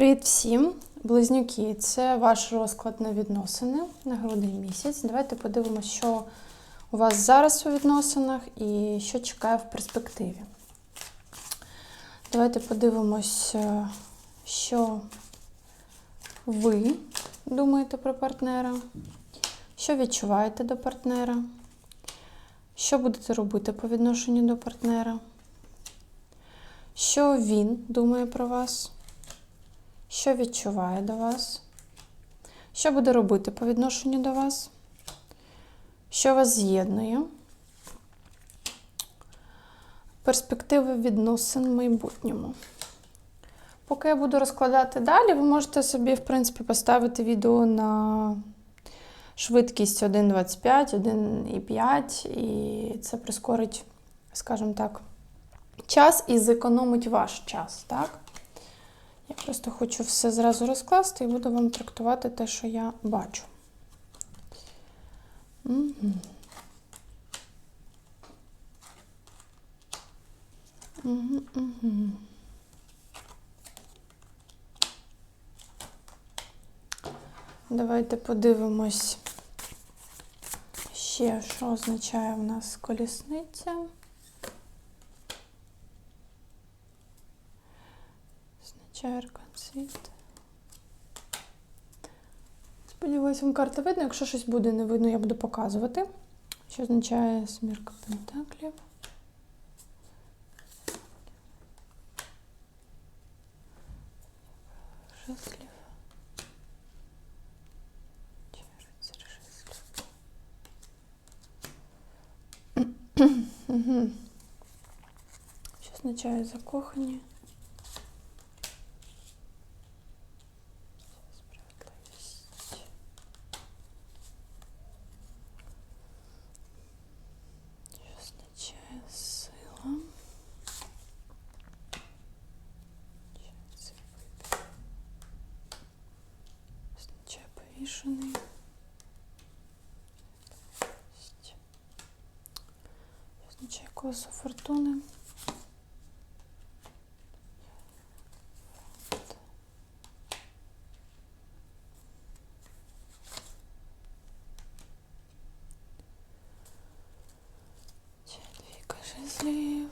Привіт всім! Близнюки, це ваш розклад на відносини на грудень місяць. Давайте подивимося, що у вас зараз у відносинах і що чекає в перспективі. Давайте подивимось, е, що ви думаєте про партнера, що відчуваєте до партнера, що будете робити по відношенню до партнера, що він думає про вас. Що відчуває до вас? Що буде робити по відношенню до вас? Що вас з'єднує? Перспективи відносин в майбутньому. Поки я буду розкладати далі, ви можете собі, в принципі, поставити відео на швидкість 1.25, 1.5, і це прискорить, скажімо так, час і зекономить ваш час, так? Я просто хочу все зразу розкласти і буду вам трактувати те, що я бачу. Угу. Угу, угу. Давайте подивимось ще, що означає в нас колісниця. Черка, цвіт. Сподіваюся, вам карта видно. Якщо щось буде не видно, я буду показувати. Що означає смірка пентаклів. Черець, жезлів. Угу. Що означає закохані? Справедливість. Що означає сила? Що це вибір? Означає повішений. Що Означає колесо фортуни. Двійка жезлів.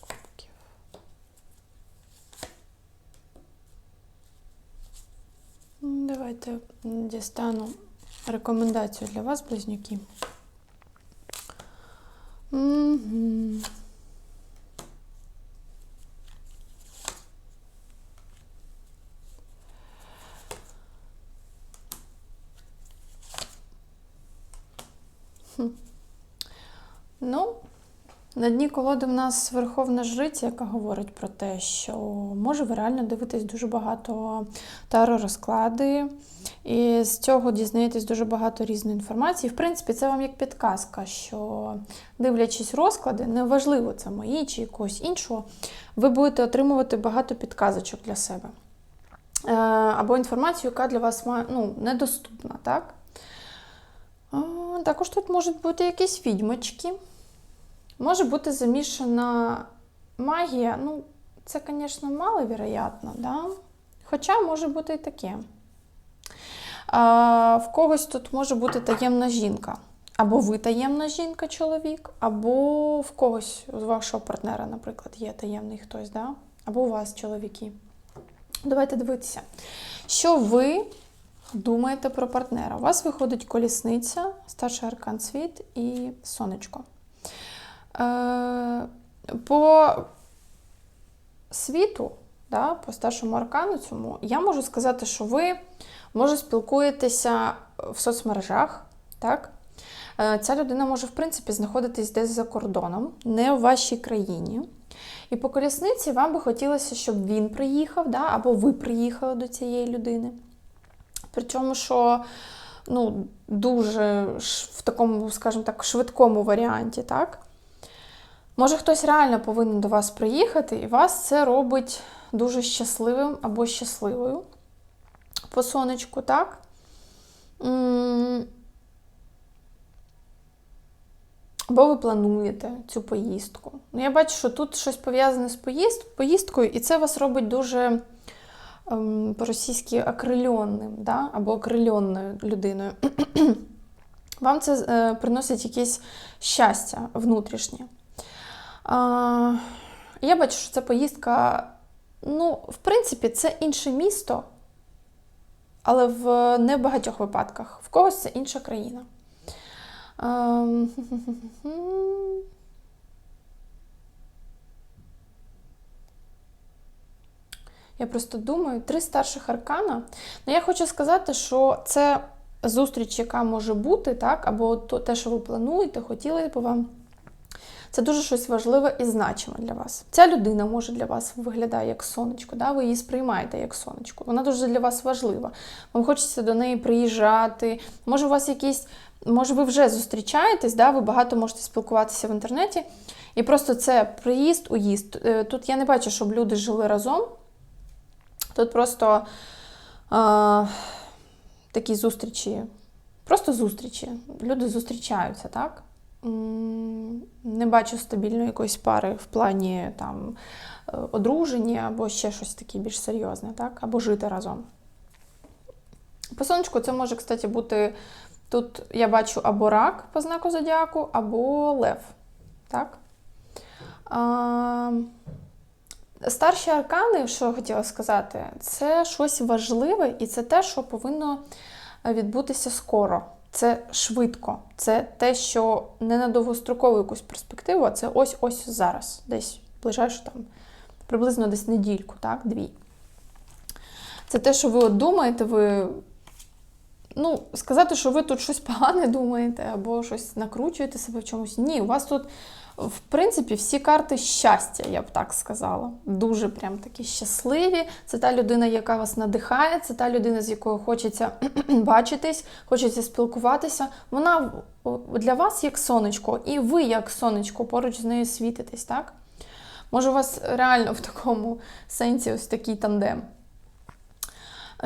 Кубків. М, Давайте дістану рекомендацію для вас, близнюки. На дні колоди в нас Верховна Жриця, яка говорить про те, що може ви реально дивитесь дуже багато таро розклади, і з цього дізнаєтесь дуже багато різної інформації. В принципі, це вам як підказка, що дивлячись розклади, неважливо, це мої чи якогось іншого, ви будете отримувати багато підказочок для себе. Е, Або інформацію, яка для вас ну, недоступна, так? Також тут можуть бути якісь відьмочки. Може бути замішана магія. Ну, це, звісно, маловероятно, да? хоча може бути і таке. А, в когось тут може бути таємна жінка. Або ви таємна жінка, чоловік, або в когось з вашого партнера, наприклад, є таємний хтось, да? або у вас чоловіки. Давайте дивитися, що ви думаєте про партнера. У вас виходить колісниця, старший аркан світ і сонечко. Е, по світу, да, по старшому аркану цьому, я можу сказати, що ви може спілкуєтеся в соцмережах. Так? Е, Ця людина може, в принципі, знаходитись десь за кордоном, не в вашій країні. І по колісниці вам би хотілося, щоб він приїхав, да, або ви приїхали до цієї людини. Причому, що ну, дуже в такому, скажімо так, швидкому варіанті, так? Може, хтось реально повинен до вас приїхати, і вас це робить дуже щасливим або щасливою по сонечку, так? Або ви плануєте цю поїздку. Ну, я бачу, що тут щось пов'язане з поїзд, поїздкою, і це вас робить дуже ем, по-російськи окрильонним, да? або окрильонною людиною. Вам це е, приносить якесь щастя внутрішнє. Я бачу, що ця поїздка, ну, в принципі, це інше місто, але в не в багатьох випадках. В когось це інша країна. Ем, Я просто думаю, три старших аркана. Ну, я хочу сказати, що це зустріч, яка може бути, так, або те, що ви плануєте, хотіли б вам. Це дуже щось важливе і значиме для вас. Ця людина може для вас виглядає як сонечко, да? ви її сприймаєте як сонечко. Вона дуже для вас важлива. Вам хочеться до неї приїжджати. Може, у вас якісь, може, ви вже зустрічаєтесь, да? ви багато можете спілкуватися в інтернеті. І просто це приїзд, уїзд. Е, тут я не бачу, щоб люди жили разом. Тут просто а, такі зустрічі, просто зустрічі. Люди зустрічаються, так? Не бачу стабільної якоїсь пари в плані там е, одруження або ще щось таке більш серйозне, так? Або жити разом. По сонечку це може, кстати, бути. Тут я бачу або рак по знаку зодіаку, або лев. Так? А, Старші аркани, що я хотіла сказати, це щось важливе і це те, що повинно відбутися скоро. Це швидко. Це те, що не на довгострокову якусь перспективу, а це ось-ось зараз, десь ближайшу там, приблизно десь недільку, так, дві. Це те, що ви от думаєте, ви. Ну, сказати, що ви тут щось погане думаєте, або щось накручуєте себе в чомусь. Ні, у вас тут в принципі, всі карти щастя, я б так сказала. Дуже прям такі щасливі. Це та людина, яка вас надихає, це та людина, з якою хочеться бачитись, хочеться спілкуватися. Вона для вас як сонечко, і ви, як сонечко, поруч з нею світитесь, так? Може, у вас реально в такому сенсі ось такий тандем.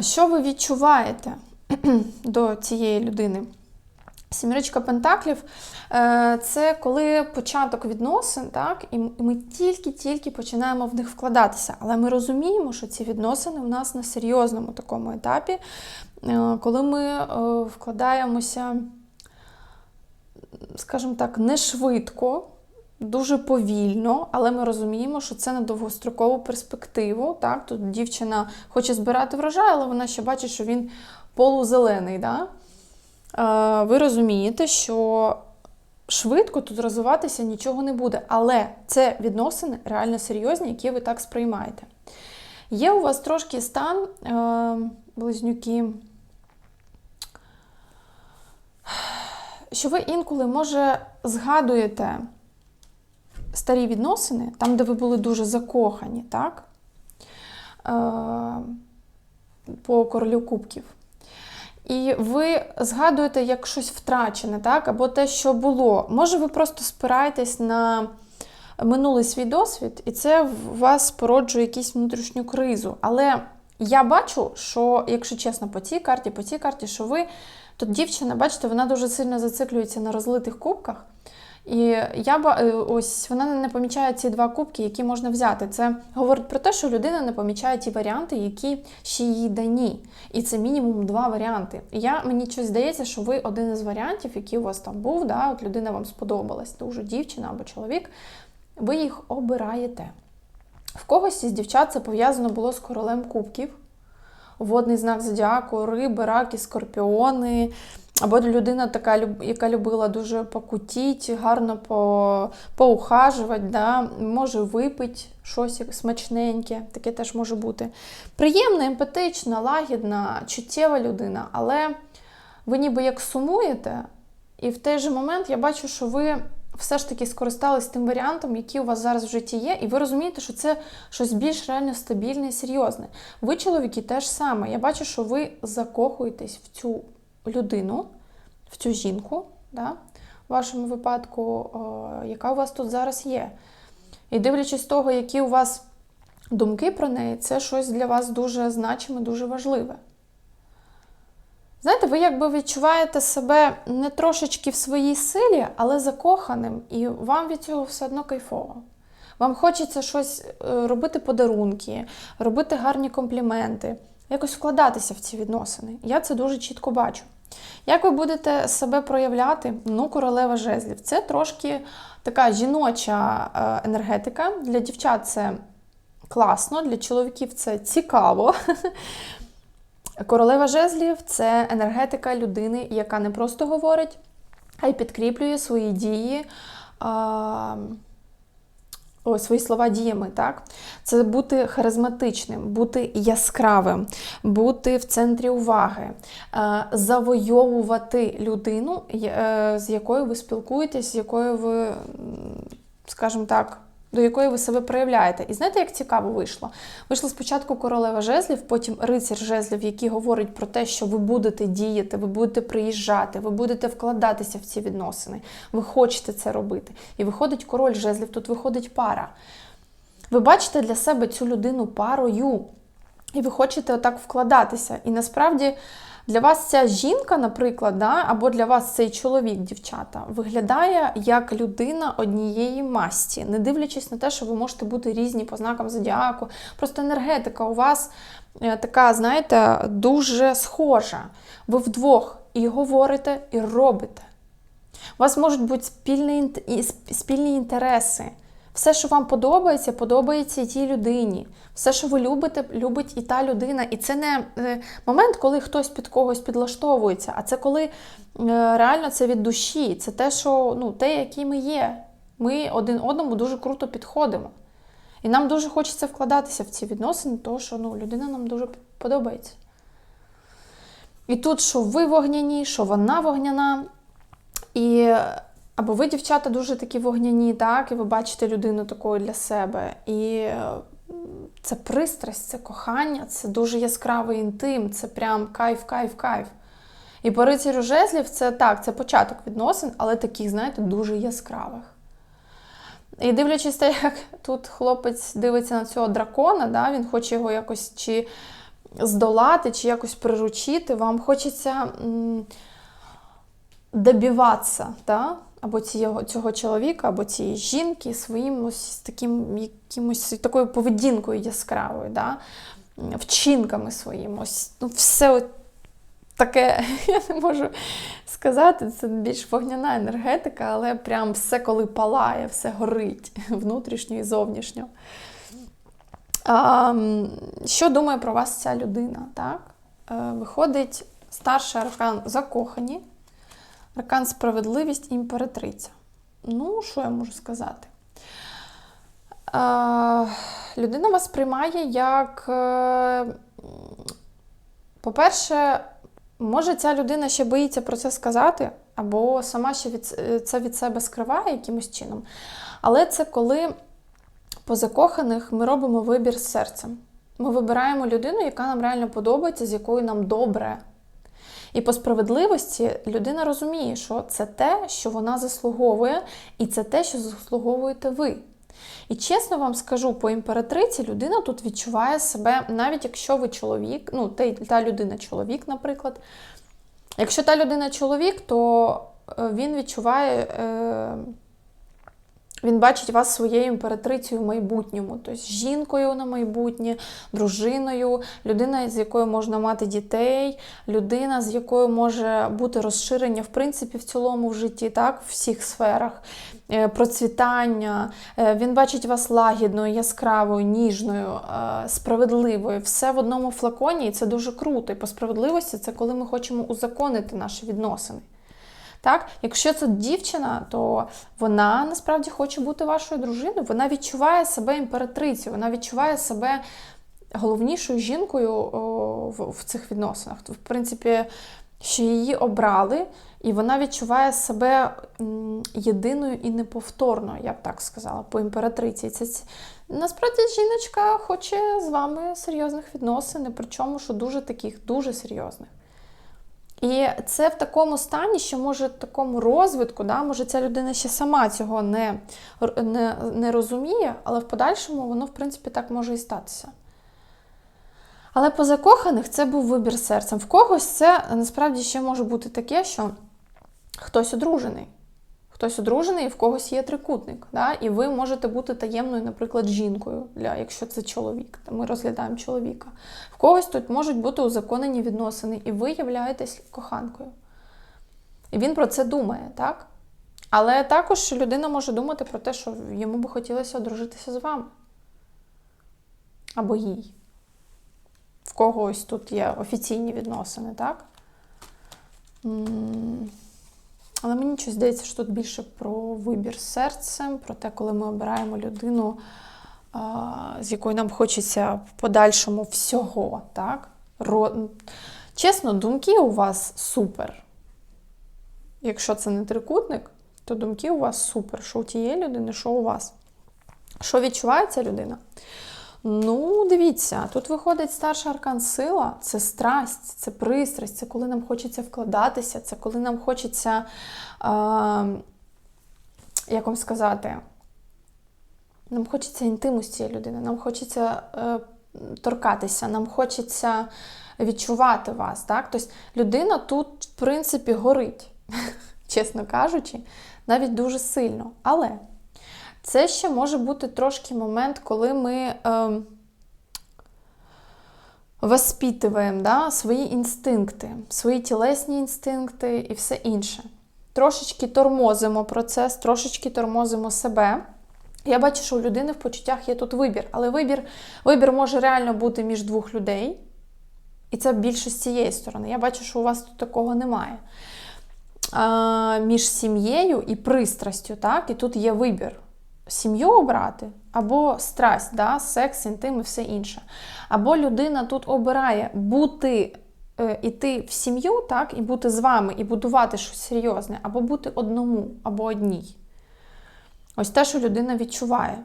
Що ви відчуваєте до цієї людини? Сіміричка Пентаклів е, це коли початок відносин, так, і ми тільки-тільки починаємо в них вкладатися. Але ми розуміємо, що ці відносини у нас на серйозному такому етапі, е, коли ми е, вкладаємося, скажімо так, не швидко, дуже повільно, але ми розуміємо, що це на довгострокову перспективу. Так? Тут дівчина хоче збирати врожай, але вона ще бачить, що він полузелений. Да? Ви розумієте, що швидко тут розвиватися нічого не буде. Але це відносини реально серйозні, які ви так сприймаєте. Є у вас трошки стан, е, близнюки, що ви інколи, може, згадуєте старі відносини, там, де ви були дуже закохані, так? Е, по королю кубків. І ви згадуєте як щось втрачене, так? або те, що було. Може, ви просто спираєтесь на минулий свій досвід, і це в вас породжує якусь внутрішню кризу. Але я бачу, що, якщо чесно, по цій карті, по цій карті, що ви тут дівчина, бачите, вона дуже сильно зациклюється на розлитих кубках. І я е, ось вона не помічає ці два кубки, які можна взяти. Це говорить про те, що людина не помічає ті варіанти, які ще їй дані. І це мінімум два варіанти. І я мені щось здається, що ви один із варіантів, який у вас там був, да, от людина вам сподобалась, дуже дівчина або чоловік, ви їх обираєте. В когось із дівчат це пов'язано було з королем кубків. Водний знак зодіаку, риби, раки, скорпіони. Або людина така, яка любила дуже покутіть, гарно по, поухажувати, да? може випити щось смачненьке, таке теж може бути. Приємна, емпатична, лагідна, чуттєва людина, але ви ніби як сумуєте, і в той же момент я бачу, що ви все ж таки скористались тим варіантом, який у вас зараз в житті є, і ви розумієте, що це щось більш реально стабільне і серйозне. Ви, чоловіки, теж саме. Я бачу, що ви закохуєтесь в цю людину, в цю жінку, да, в вашому випадку, о, яка у вас тут зараз є. І дивлячись того, які у вас думки про неї, це щось для вас дуже значиме, дуже важливе. Знаєте, ви якби відчуваєте себе не трошечки в своїй силі, але закоханим, і вам від цього все одно кайфово. Вам хочеться щось е, робити подарунки, робити гарні компліменти, якось вкладатися в ці відносини. Я це дуже чітко бачу. Як ви будете себе проявляти? Ну, королева жезлів. Це трошки така жіноча е, енергетика. Для дівчат це класно, для чоловіків це цікаво. Королева жезлів це енергетика людини, яка не просто говорить, а й підкріплює свої дії. А, Ой, свої слова діями, так? Це бути харизматичним, бути яскравим, бути в центрі уваги, е, завойовувати людину, е, з якою ви спілкуєтесь, з якою ви, скажімо так, до якої ви себе проявляєте. І знаєте, як цікаво вийшло? Вийшла спочатку королева жезлів, потім рицар жезлів, який говорить про те, що ви будете діяти, ви будете приїжджати, ви будете вкладатися в ці відносини, ви хочете це робити. І виходить король жезлів, тут виходить пара. Ви бачите для себе цю людину парою, і ви хочете отак вкладатися. І насправді. Для вас ця жінка, наприклад, да, або для вас цей чоловік, дівчата, виглядає як людина однієї масті, не дивлячись на те, що ви можете бути різні по знакам зодіаку. Просто енергетика у вас е, така, знаєте, дуже схожа. Ви вдвох і говорите, і робите. У вас можуть бути спільні, спільні інтереси. Все, що вам подобається, подобається і тій людині. Все, що ви любите, любить і та людина. І це не е, момент, коли хтось під когось підлаштовується, а це коли е, реально це від душі. Це те, що ну, те, які ми є. Ми один одному дуже круто підходимо. І нам дуже хочеться вкладатися в ці відносини, тому що ну, людина нам дуже подобається. І тут, що ви вогняні, що вона вогняна. І або ви, дівчата, дуже такі вогняні, так, і ви бачите людину такою для себе. І це пристрасть, це кохання, це дуже яскравий інтим, це прям кайф, кайф, кайф. І по рицарю жезлів це так, це початок відносин, але таких, знаєте, дуже яскравих. І дивлячись те, як тут хлопець дивиться на цього дракона, да, він хоче його якось чи здолати, чи якось приручити, вам хочеться добиватися. Да? Або цього, цього чоловіка, або цієї жінки своїм ось таким якимось такою поведінкою яскравою, да? вчинками своїми. Ось ну, все от таке, я не можу сказати, це більш вогняна енергетика, але прям все, коли палає, все горить внутрішньо і зовнішньо. А, Що думає про вас ця людина? Так? Е, виходить старший аркан закохані. Аркан справедливість імператриця. Ну, що я можу сказати? Е, людина вас приймає як, е, по-перше, може ця людина ще боїться про це сказати, або сама ще від, це від себе скриває якимось чином. Але це коли по закоханих ми робимо вибір з серцем. Ми вибираємо людину, яка нам реально подобається, з якою нам добре. І по справедливості людина розуміє, що це те, що вона заслуговує, і це те, що заслуговуєте ви. І чесно вам скажу, по імператриці людина тут відчуває себе, навіть якщо ви чоловік, ну, та людина чоловік, наприклад. Якщо та людина чоловік, то е, він відчуває. Е, він бачить вас своєю імператрицею в майбутньому, тобто жінкою на майбутнє, дружиною, людина, з якою можна мати дітей, людина, з якою може бути розширення в принципі в цілому в житті, так, в всіх сферах, е, процвітання. Е, він бачить вас лагідною, яскравою, ніжною, е, справедливою. Все в одному флаконі, і це дуже круто. І по справедливості це коли ми хочемо узаконити наші відносини. Так, Якщо це дівчина, то вона насправді хоче бути вашою дружиною, вона відчуває себе імператрицею, вона відчуває себе головнішою жінкою в, в цих відносинах. В принципі, що її обрали, і вона відчуває себе єдиною і неповторною, я б так сказала, по імператриці. Це Насправді жіночка хоче з вами серйозних відносин, причому що дуже таких, дуже серйозних. І це в такому стані, що може в такому розвитку, да, може ця людина ще сама цього не, не, не розуміє, але в подальшому воно, в принципі, так може і статися. Але по закоханих це був вибір серцем. В когось це насправді ще може бути таке, що хтось одружений. Хтось одружений, і в когось є трикутник. Да? І ви можете бути таємною, наприклад, жінкою, для, якщо це чоловік. Та ми розглядаємо чоловіка. В когось тут можуть бути узаконені відносини, і ви являєтесь коханкою. І він про це думає, так? Але також людина може думати про те, що йому би хотілося одружитися з вами. Або їй. В когось тут є офіційні відносини, так? М, Але мені щось здається, що тут більше про вибір серцем, про те, коли ми обираємо людину, з якою нам хочеться в подальшому всього. так? Чесно, думки у вас супер. Якщо це не трикутник, то думки у вас супер. Що у тієї людини, що у вас. Що відчуває ця людина? Ну, дивіться, тут виходить старший аркан сила, це страсть, це пристрасть, це коли нам хочеться вкладатися, це коли нам хочеться, е, як вам сказати, нам хочеться інтиму з цієї людини, нам хочеться е, торкатися, нам хочеться відчувати вас. Так? Тобто людина тут, в принципі, горить, чесно кажучи, навіть дуже сильно. Але це ще може бути трошки момент, коли ми е, воспитуємо да, свої інстинкти, свої тілесні інстинкти і все інше. Трошечки тормозимо процес, трошечки тормозимо себе. Я бачу, що у людини в почуттях є тут вибір, але вибір, вибір може реально бути між двох людей. І це більше з цієї сторони. Я бачу, що у вас тут такого немає. А, між сім'єю і пристрастю, так? І тут є вибір. Сім'ю обрати, або страсть, да? секс, інтим і все інше. Або людина тут обирає бути, е, іти в сім'ю, так, і бути з вами, і будувати щось серйозне, або бути одному, або одній. Ось те, що людина відчуває.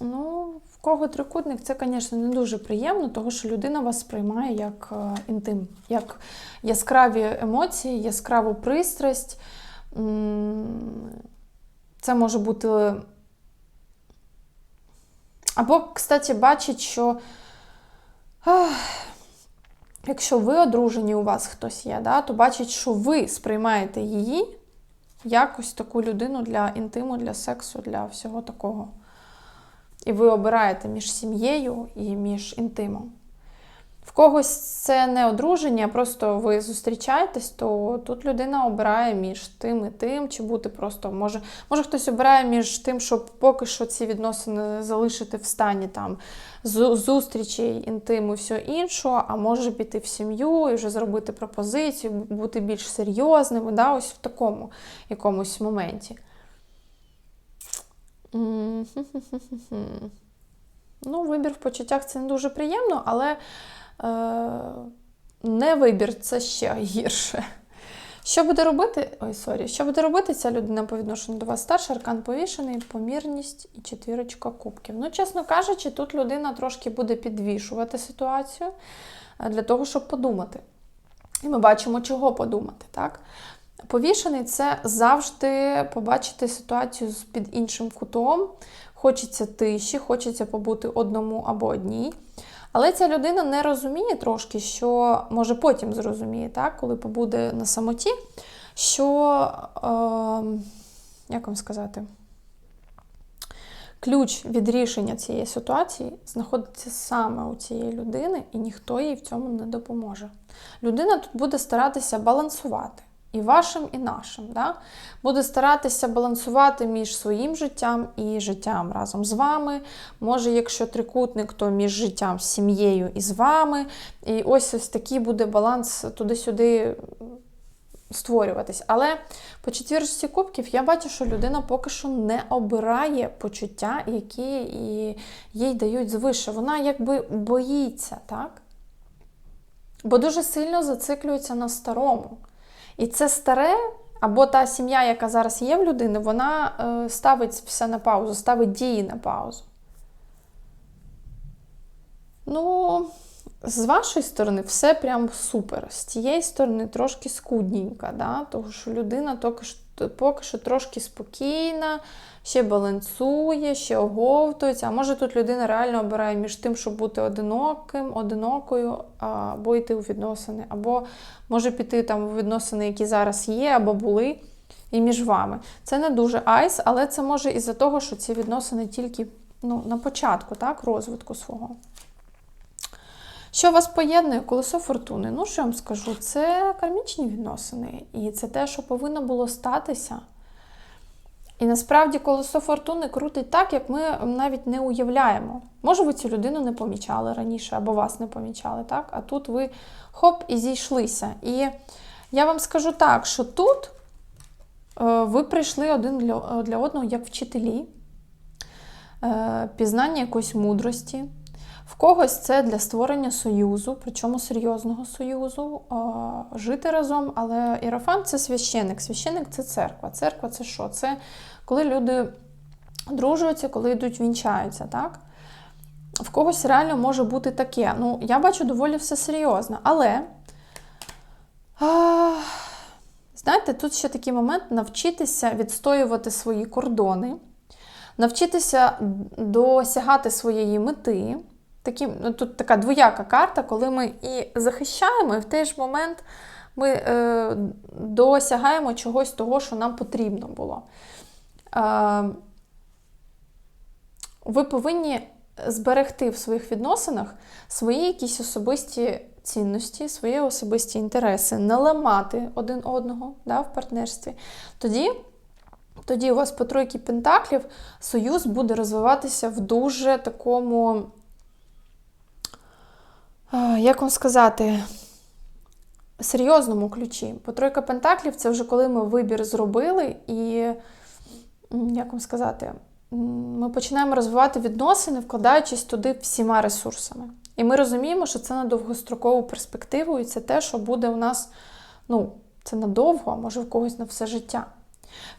Ну, в кого трикутник, це, звісно, не дуже приємно, тому що людина вас сприймає як е, інтим, як яскраві емоції, яскраву пристрасть. Це може бути. Або, кстати, бачить, що ах, якщо ви одружені, у вас хтось є, да, то бачить, що ви сприймаєте її якось таку людину для інтиму, для сексу, для всього такого. І ви обираєте між сім'єю і між інтимом. В когось це не одруження, просто ви зустрічаєтесь, то тут людина обирає між тим і тим, чи бути просто може, може хтось обирає між тим, щоб поки що ці відносини залишити в стані там зу- зустрічей, інтиму, все іншого, а може піти в сім'ю і вже зробити пропозицію, бути більш серйозними, да, ось в такому якомусь моменті. Ну, вибір в почуттях це не дуже приємно, але не вибір це ще гірше. Що буде робити? Ой, сорі, що буде робити ця людина по відношенню до вас? Старший аркан повішений, помірність і четвірочка кубків. Ну, чесно кажучи, тут людина трошки буде підвішувати ситуацію е, для того, щоб подумати. І ми бачимо, чого подумати, так? Повішений це завжди побачити ситуацію під іншим кутом. Хочеться тиші, хочеться побути одному або одній. Але ця людина не розуміє трошки, що може потім зрозуміє, так, коли побуде на самоті, що, е, як вам сказати, ключ від рішення цієї ситуації знаходиться саме у цієї людини, і ніхто їй в цьому не допоможе. Людина тут буде старатися балансувати. І вашим, і нашим. Да? Буде старатися балансувати між своїм життям і життям разом з вами. Може, якщо трикутник, то між життям з сім'єю і з вами. І ось ось такий буде баланс туди-сюди створюватись. Але по четвірці кубків я бачу, що людина поки що не обирає почуття, які їй дають звише. Вона якби боїться, так? Бо дуже сильно зациклюється на старому. І це старе, або та сім'я, яка зараз є в людини, вона е, ставить все на паузу, ставить дії на паузу. Ну, з вашої сторони все прям супер. З тієї сторони трошки скудненька, да? тому що людина поки що, поки що трошки спокійна, ще балансує, ще оговтується. А може тут людина реально обирає між тим, щоб бути одиноким, одинокою, або йти у відносини, або може піти там у відносини, які зараз є, або були, і між вами. Це не дуже айс, але це може із-за того, що ці відносини тільки ну, на початку так, розвитку свого. Що вас поєднує колесо фортуни? Ну, що я вам скажу, це кармічні відносини. І це те, що повинно було статися. І насправді колесо фортуни крутить так, як ми навіть не уявляємо. Може, ви цю людину не помічали раніше, або вас не помічали, так? А тут ви хоп і зійшлися. І я вам скажу так, що тут е, ви прийшли один для, одного як вчителі, е, пізнання якоїсь мудрості. В когось це для створення союзу, причому серйозного союзу, жити разом. Але іерофант це священник. Священник це церква. Церква це що? Це коли люди дружуються, коли йдуть вінчаються. так? В когось реально може бути таке. Ну, я бачу доволі все серйозно. Але, знаєте, тут ще такий момент навчитися відстоювати свої кордони, навчитися досягати своєї мети такі, ну, тут така двояка карта, коли ми і захищаємо, і в той ж момент ми е, досягаємо чогось того, що нам потрібно було. Е, ви повинні зберегти в своїх відносинах свої якісь особисті цінності, свої особисті інтереси, не ламати один одного да, в партнерстві. Тоді. Тоді у вас по тройки пентаклів союз буде розвиватися в дуже такому як вам сказати, серйозному ключі. Бо тройка Пентаклів це вже коли ми вибір зробили, і, як вам сказати, ми починаємо розвивати відносини, вкладаючись туди всіма ресурсами. І ми розуміємо, що це на довгострокову перспективу, і це те, що буде у нас, ну, це надовго, а може в когось на все життя.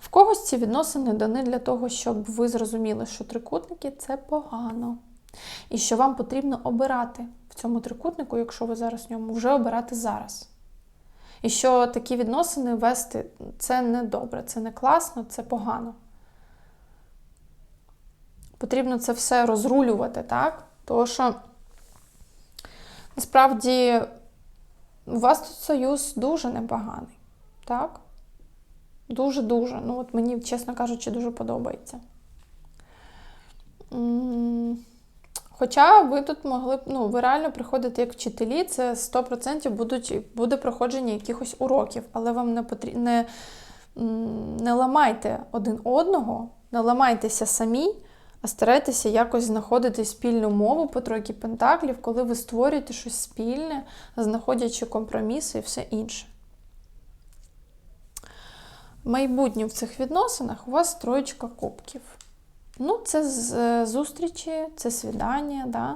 В когось ці відносини дані для того, щоб ви зрозуміли, що трикутники це погано. І що вам потрібно обирати цьому трикутнику, якщо ви зараз в ньому, вже обирати зараз. І що такі відносини вести це не добре, це не класно, це погано. Потрібно це все розрулювати, так? Тому що насправді у вас тут союз дуже непоганий. Так? Дуже-дуже. Ну, от мені, чесно кажучи, дуже подобається. Хоча ви тут могли б, ну, ви реально приходите як вчителі, це 100% будуть, буде проходження якихось уроків, але вам не потрібно не, не ламайте один одного, не ламайтеся самі, а старайтеся якось знаходити спільну мову по тройки пентаклів, коли ви створюєте щось спільне, знаходячи компроміси і все інше. Майбутнє в цих відносинах у вас троєчка кубків. Ну, це е, зустрічі, це свідання. Да?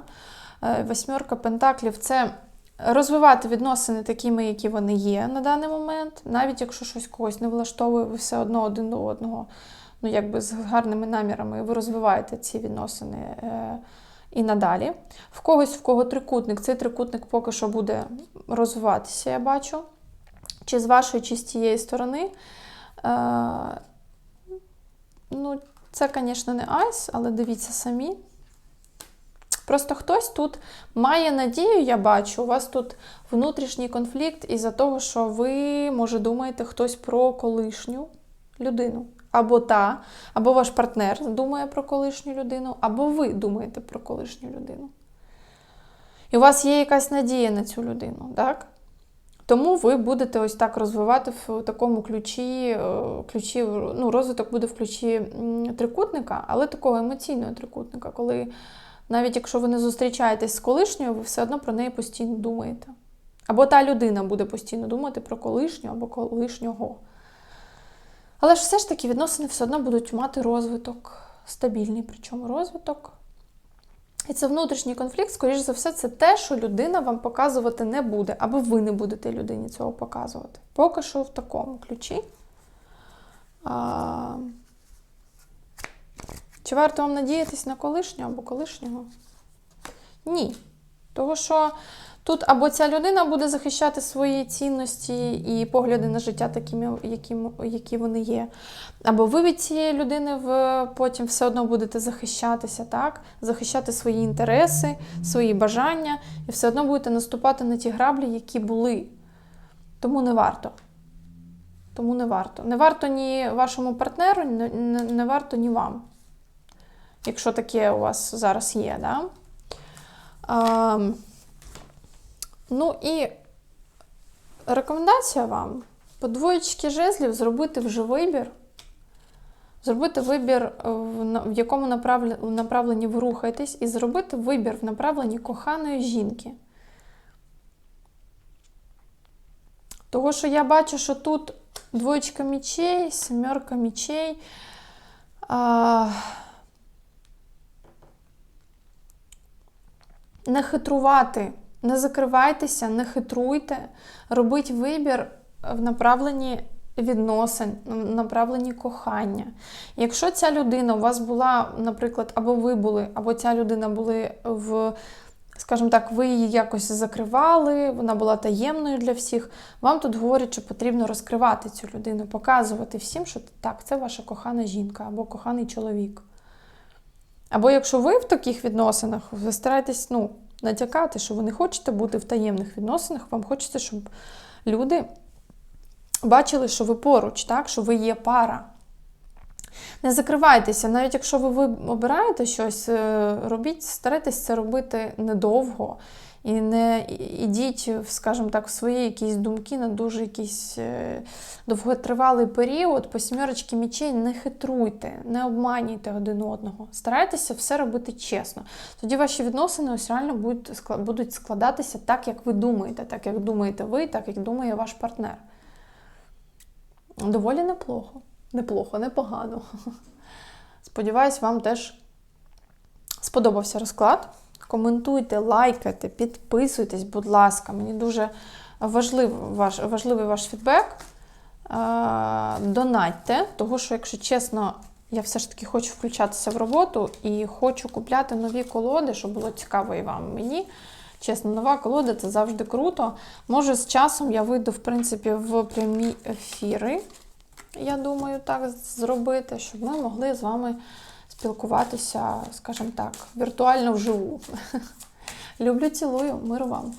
Е, восьмерка Пентаклів це розвивати відносини такими, які вони є на даний момент. Навіть якщо щось когось не влаштовує, ви все одно один до одного, ну, якби з гарними намірами, ви розвиваєте ці відносини е, і надалі. В когось, в кого трикутник, цей трикутник поки що буде розвиватися, я бачу. Чи з вашої, чи з тієї сторони. Ну, це, звісно, не айс, але дивіться самі. Просто хтось тут має надію, я бачу, у вас тут внутрішній конфлікт із-за того, що ви, може, думаєте хтось про колишню людину. Або та, або ваш партнер думає про колишню людину, або ви думаєте про колишню людину. І у вас є якась надія на цю людину, так? Тому ви будете ось так розвивати в такому ключі, е, ключі ну, розвиток буде в ключі трикутника, але такого емоційного трикутника, коли навіть якщо ви не зустрічаєтесь з колишньою, ви все одно про неї постійно думаєте. Або та людина буде постійно думати про колишню або колишнього. Але ж все ж таки відносини все одно будуть мати розвиток, стабільний, причому розвиток. І це внутрішній конфлікт, скоріш за все, це те, що людина вам показувати не буде, або ви не будете людині цього показувати. Поки що в такому ключі. А... Чи варто вам надіятись на колишнього або колишнього? Ні. Того, що тут або ця людина буде захищати свої цінності і погляди на життя такими, які, які вони є. Або ви від цієї людини в, потім все одно будете захищатися, так? захищати свої інтереси, свої бажання, і все одно будете наступати на ті граблі, які були. Тому не варто. Тому не варто. Не варто ні вашому партнеру, не, варто ні вам. Якщо таке у вас зараз є, да? А, ну і рекомендація вам по двоєчки жезлів зробити вже вибір. Зробити вибір, в, якому направленні ви рухаєтесь, і зробити вибір в направленні коханої жінки. Того, що я бачу, що тут двоєчка мічей, семерка мічей. А... Не хитрувати, не закривайтеся, не хитруйте, робіть вибір в направленні відносин, в направленні кохання. Якщо ця людина у вас була, наприклад, або ви були, або ця людина були в, скажімо так, ви її якось закривали, вона була таємною для всіх. Вам тут говорять, що потрібно розкривати цю людину, показувати всім, що так, це ваша кохана жінка або коханий чоловік. Або якщо ви в таких відносинах, ви стараєтесь ну, натякати, що ви не хочете бути в таємних відносинах, вам хочеться, щоб люди бачили, що ви поруч, так? що ви є пара. Не закривайтеся, навіть якщо ви, обираєте щось, е, робіть, старайтесь це робити недовго. І не ідіть, скажімо так, в свої якісь думки на дуже якийсь е, довготривалий період. По сімерочці мічей не хитруйте, не обманюйте один одного. Старайтеся все робити чесно. Тоді ваші відносини ось реально будуть складатися так, як ви думаєте, так як думаєте ви, так як думає ваш партнер. Доволі неплохо. Неплохо, непогано. Сподіваюсь, вам теж сподобався розклад. Коментуйте, лайкайте, підписуйтесь, будь ласка. Мені дуже важливий ваш, важливий ваш фідбек. Е, Донатьте, тому що, якщо чесно, я все ж таки хочу включатися в роботу і хочу купляти нові колоди, щоб було цікаво і вам. Мені. Чесно, нова колода це завжди круто. Може, з часом я вийду, в принципі, в прямі ефіри. Я думаю, так зробити, щоб ми могли з вами спілкуватися, скажімо так, віртуально вживу. Люблю, цілую, миру вам.